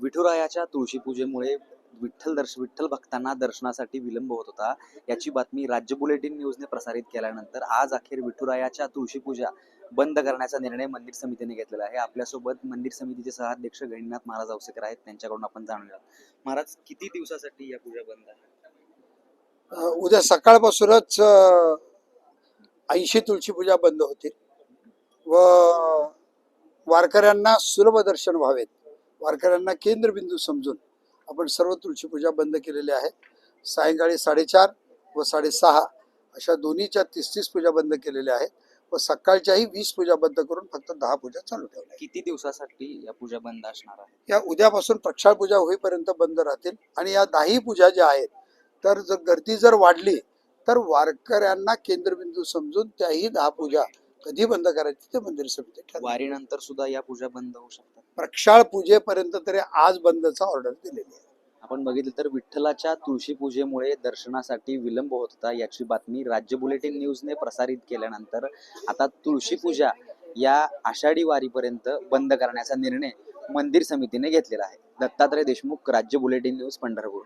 विठुरायाच्या तुळशी पूजेमुळे विठ्ठल दर्श विठ्ठल भक्तांना दर्शनासाठी विलंब होत होता. याची बातमी राज्य बुलेटिन न्यूजने प्रसारित केल्यानंतर आज अखेर विठुरायाच्या तुळशी पूजा बंद करण्याचा निर्णय मंदिर समितीने घेतलेला आहे. आपल्यासोबत मंदिर समितीचे सहाध्यक्ष गणिनाथ महाराज औसेकर आहेत. त्यांच्याकडून आपण जाणून घ्या महाराज किती दिवसासाठी या पूजा बंद आहे? उद्या सकाळपासूनच ऐंशी तुळशी पूजा बंद होते व वारकऱ्यांना सुलभ दर्शन व्हावेत. वारकऱ्यांना केंद्रबिंदू समजून आपण सर्व तुळशी पूजा बंद केलेल्या आहेत सायंकाळी साडेचार व साडेसहा अशा दोन्हीच्या तीस तीस पूजा बंद केलेल्या आहेत व सकाळच्याही वीस पूजा बंद करून फक्त दहा पूजा चालू ठेवल्या. किती दिवसासाठी या पूजा बंद असणार आहे या उद्यापासून प्रक्षाळ पूजा होईपर्यंत बंद राहतील आणि या दाही पूजा ज्या आहेत तर जर गर्दी जर वाढली तर वारकऱ्यांना केंद्रबिंदू समजून त्याही दहा पूजा कधी बंद करायची ते मंदिर समिती. वारीनंतर सुद्धा या पूजा बंद होऊ शकतात. प्रक्षाळ पूजेपर्यंत तरी आज बंदचा ऑर्डर दिलेली आहे. आपण बघितलं तर विठ्ठलाच्या तुळशी पूजेमुळे दर्शनासाठी विलंब होत होता याची बातमी राज्य बुलेटिन न्यूजने प्रसारित केल्यानंतर आता तुळशी पूजा या आषाढी वारीपर्यंत बंद करण्याचा निर्णय मंदिर समितीने घेतलेला आहे. दत्तात्रय देशमुख राज्य बुलेटिन न्यूज पंढरपूर.